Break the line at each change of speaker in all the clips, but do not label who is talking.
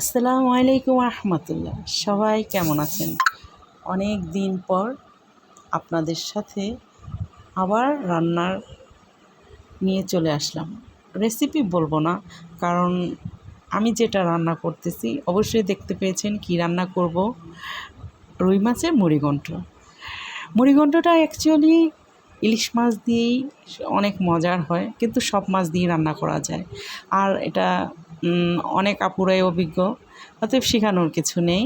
আসসালামু আলাইকুম রহমতুল্লাহ সবাই কেমন আছেন? অনেক দিন পর আপনাদের সাথে আবার রান্নার নিয়ে চলে আসলাম। রেসিপি বলব না, কারণ আমি যেটা রান্না করতেছি, অবশ্যই দেখতে পেয়েছেন কি রান্না করব। রুই মাছের মুড়িঘণ্ট। মুড়িঘণ্টটা অ্যাকচুয়ালি ইলিশ মাছ দিয়েই অনেক মজার হয়, কিন্তু সব মাছ দিয়ে রান্না করা যায়। আর এটা অনেক আপুরাই অভিজ্ঞ, অতএব শেখানোর কিছু নেই।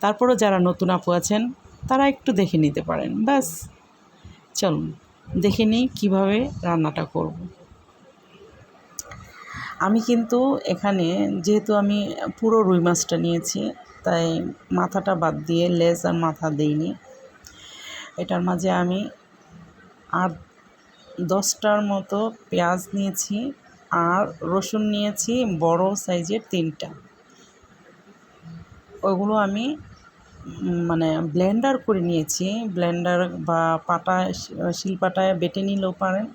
তারপরও যারা নতুন আপু আছেন, তারা একটু দেখে নিতে পারেন। ব্যাস, চলুন, দেখে নিই কীভাবে রান্নাটা করব। আমি কিন্তু এখানে, যেহেতু আমি পুরো রুই মাছটা নিয়েছি, তাই মাথাটা বাদ দিয়ে লেজ আর মাথা দিইনি। এটার মাঝে আমি আর দশটার মতো পেঁয়াজ নিয়েছি আর রসুন নিয়েছি বড় সাইজের তিনটা। ওগুলো আমি মানে ব্লেন্ডার করে নিয়েছি। ব্লেন্ডার বা পাটা শিলপাটায় বেটে নিলেও পারেন।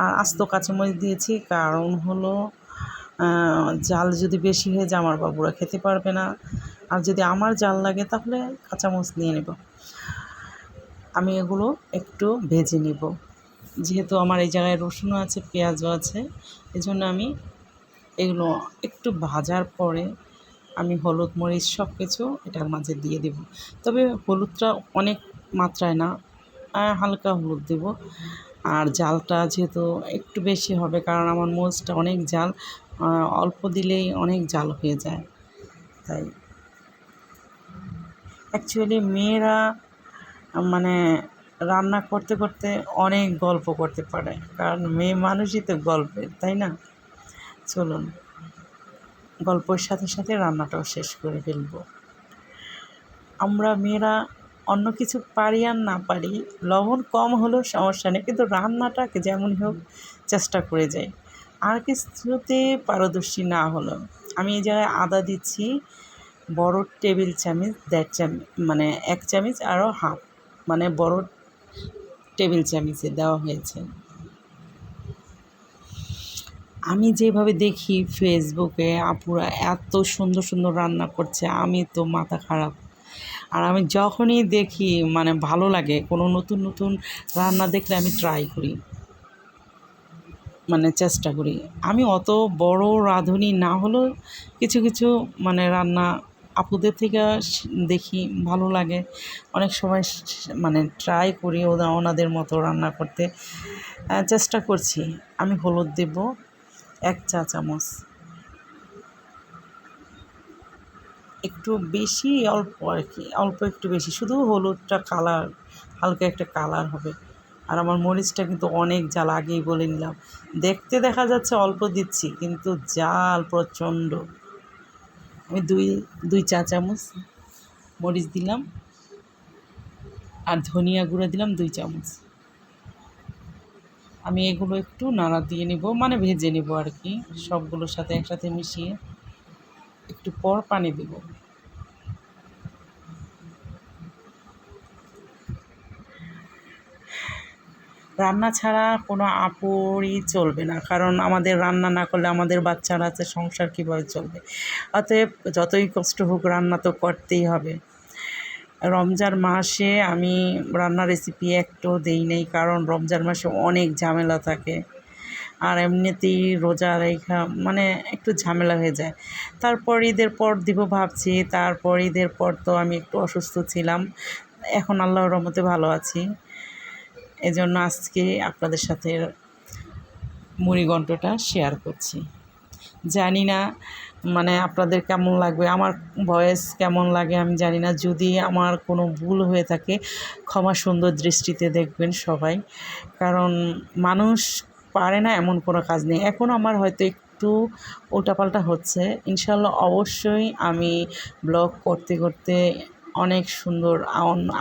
আর আস্ত কাঁচামরিচ দিয়েছি, কারণ হলো জাল যদি বেশি হয়ে যায় আমার বাবুরা খেতে পারবে না। আর যদি আমার জাল লাগে তাহলে কাঁচামরিচ নিয়ে নেব। আমি এগুলো একটু ভেজে নিব। যেহেতু আমার এই জায়গায় রসুনও আছে, পেঁয়াজও আছে এই জন্য আমি এগুলো একটু ভাজার পরে আমি হলুদ, মরিচ সব কিছু এটার মাঝে দিয়ে দেব। তবে হলুদটা অনেক মাত্রায় না হালকা হলুদ দেব। আর জালটা যেহেতু একটু বেশি হবে, কারণ আমার মরিচটা অনেক জাল অল্প দিলেই অনেক জাল হয়ে যায়। তাই অ্যাকচুয়ালি মেয়েরা মানে রান্না করতে করতে অনেক গল্প করতে পারে। কারণ মেয়ে মানুষই তো গল্পের, তাই না? চলুন, গল্পের সাথে সাথে রান্নাটাও শেষ করে ফেলব। আমরা মেয়েরা অন্য কিছু পারি আর না পারি, লবণ কম হলেও সমস্যা নেই, কিন্তু রান্নাটাকে যেমন হোক চেষ্টা করে যাই। আর কিছুতে পারদর্শী না হলো আমি এই জায়গায় আদা দিচ্ছি, বড় টেবিল চামিচ, দেড় চামিচ মানে এক চামিচ আরও হাফ মানে বড় টেবিল চামচে দেওয়া হয়েছে। আমি যেভাবে দেখি ফেসবুকে, আপুরা এত সুন্দর সুন্দর রান্না করছে, আমি তো মাথা খারাপ। আর আমি যখনই দেখি মানে ভালো লাগে, কোনো নতুন নতুন রান্না দেখলে আমি ট্রাই করি। মানে চেষ্টা করি। আমি অত বড় রাঁধুনি না হলেও কিছু কিছু মানে রান্না আপুদের থেকে দেখি ভালো লাগে। অনেক সময় মানে ট্রাই করি ওরা ওনাদের মতো রান্না করতে। চেষ্টা করছি। আমি হলুদ দেব, এক চা চামচ। একটু বেশি অল্প আর কি, অল্প একটু বেশি। শুধু হলুদটা কালার হালকা একটা কালার হবে। আর আমার মরিচটা কিন্তু অনেক জাল আগেই বলে নিলাম। দেখতে দেখা যাচ্ছে অল্প দিচ্ছি, কিন্তু জাল প্রচণ্ড। আমি দুই দুই চা চামচ মরিচ দিলাম আর ধনিয়া গুঁড়ো দিলাম দুই চামচ। আমি এগুলো একটু নাড়া দিয়ে নিব মানে ভেজে নেব আর কি। সবগুলোর সাথে একসাথে মিশিয়ে একটু পর পানি দেব। রান্না ছাড়া কোনো আপুরই চলবে না। কারণ আমাদের রান্না না করলে আমাদের বাচ্চারা আছে, সংসার কীভাবে চলবে? অতএব যতই কষ্ট হোক রান্না তো করতেই হবে। রমজান মাসে আমি রান্নার রেসিপি একটু দেই নাই, কারণ রমজান মাসে অনেক ঝামেলা থাকে। আর এমনিতেই রোজা রেখা মানে একটু ঝামেলা হয়ে যায়। তারপর ঈদের পর দিব ভাবছি, তারপর ঈদের পর তো আমি একটু অসুস্থ ছিলাম। এখন আল্লাহর রহমতে ভালো আছি। এজন্য আজকে আপনাদের সাথে মুড়িঘণ্টটা শেয়ার করছি। জানি না মানে আপনাদের কেমন লাগবে, আমার ভয়েস কেমন লাগে আমি জানি না, যদি আমার কোনো ভুল হয়ে থাকে, ক্ষমা সুন্দর দৃষ্টিতে দেখবেন সবাই। কারণ মানুষ পারে না এমন কোনো কাজ নেই। এখন আমার হয়তো একটু উল্টাপাল্টা হচ্ছে। ইনশাল্লাহ অবশ্যই আমি ব্লগ করতে করতে অনেক সুন্দর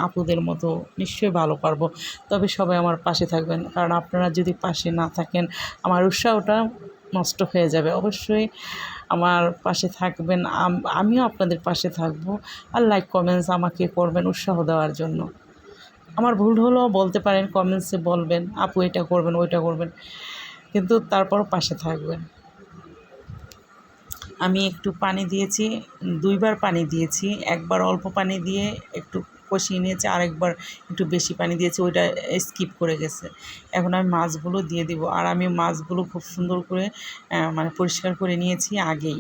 আপুদের মতো নিশ্চয়ই ভালো পারব। তবে সবাই আমার পাশে থাকবেন, কারণ আপনারা যদি পাশে না থাকেন, আমার উৎসাহটা নষ্ট হয়ে যাবে। অবশ্যই আমার পাশে থাকবেন আমিও আপনাদের পাশে থাকব আর লাইক কমেন্টস আমাকে করবেন উৎসাহ দেওয়ার জন্য। আমার ভুল হলেও বলতে পারেন কমেন্টসে বলবেন, আপু এটা করবেন, ওইটা করবেন, কিন্তু তারপর পাশে থাকবেন। আমি একটু পানি দিয়েছি, দুইবার পানি দিয়েছি, একবার অল্প পানি দিয়ে একটু কষিয়ে নিয়েছি, আরেকবার একটু বেশি পানি দিয়েছি, ওইটা স্কিপ করে গেছে। এখন আমি মাছগুলো দিয়ে দিব, আর আমি মাছগুলো খুব সুন্দর করে মানে পরিষ্কার করে নিয়েছি আগেই।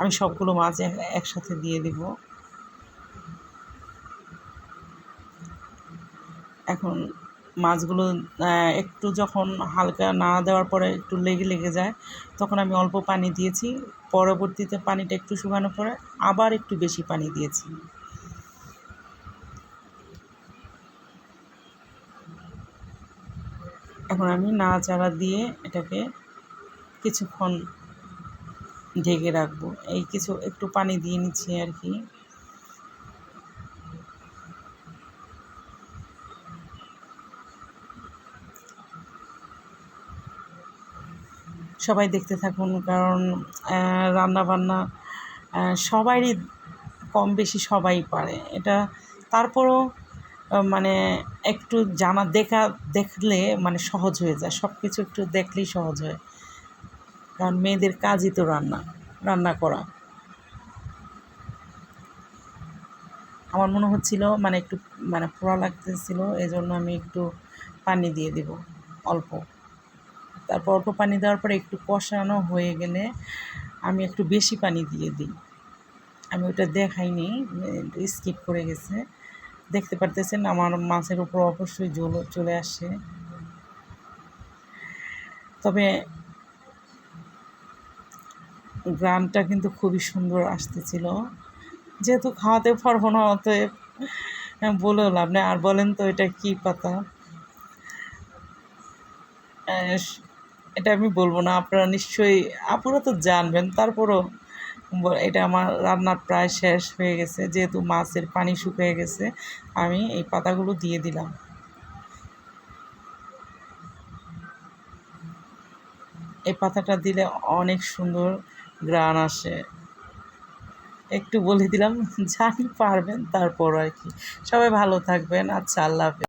আমি সবগুলো মাছ একসাথে দিয়ে দিব। এখন মাছগুলো একটু যখন হালকা না দেওয়ার পরে একটু লেগে লেগে যায়, তখন আমি অল্প পানি দিয়েছি। পরবর্তীতে পানিটা একটু শুকানোর পরে আবার একটু বেশি পানি দিয়েছি। এখন আমি নাড়াচাড়া দিয়ে এটাকে কিছুক্ষণ ঢেকে রাখব। এই কিছু, একটু পানি দিয়ে নিচ্ছি আর কি। সবাই দেখতে থাকুন, কারণ রান্না বান্না সবারই কম বেশি সবাই পারে। এটা তারপরও মানে একটু জানা, দেখা, দেখলে মানে সহজ হয়ে যায়। সব কিছু একটু দেখলেই সহজ হয়। কারণ মেয়েদের কাজই তো রান্না রান্না করা। আমার মনে হচ্ছিল মানে একটু মানে পোড়া লাগতেছিল এই জন্য আমি একটু পানি দিয়ে দিব, অল্প। তারপর অল্প পানি দেওয়ার পরে একটু কষানো হয়ে গেলে আমি একটু বেশি পানি দিয়ে দিই। আমি ওটা দেখাইনি স্কিপ করে গেছে। দেখতে পারতেছেন আমার মাছের উপর অবশ্যই জল চলে আসে। তবে গ্রামটা কিন্তু খুবই সুন্দর আসতেছিল। যেহেতু খাওয়াতে পারব না, অতএব বলেও লাভ নেই। আর বলেন তো এটা কী পাতা? এটা আমি বলব না, আপনারা নিশ্চয়ই আপনারা তো জানবেন, তারপরও এটা আমার রান্না প্রায় শেষ হয়ে গেছে, যেহেতু মাছের পানি শুকিয়ে গেছে, আমি এই পাতাগুলো দিয়ে দিলাম। এই পাতাটা দিলে অনেক সুন্দর গ্রান আসে। একটু বলে দিলাম, জানি পারবেন তারপর আর কি। সবাই ভালো থাকবেন আচ্ছা আল্লাহ হাফেজ।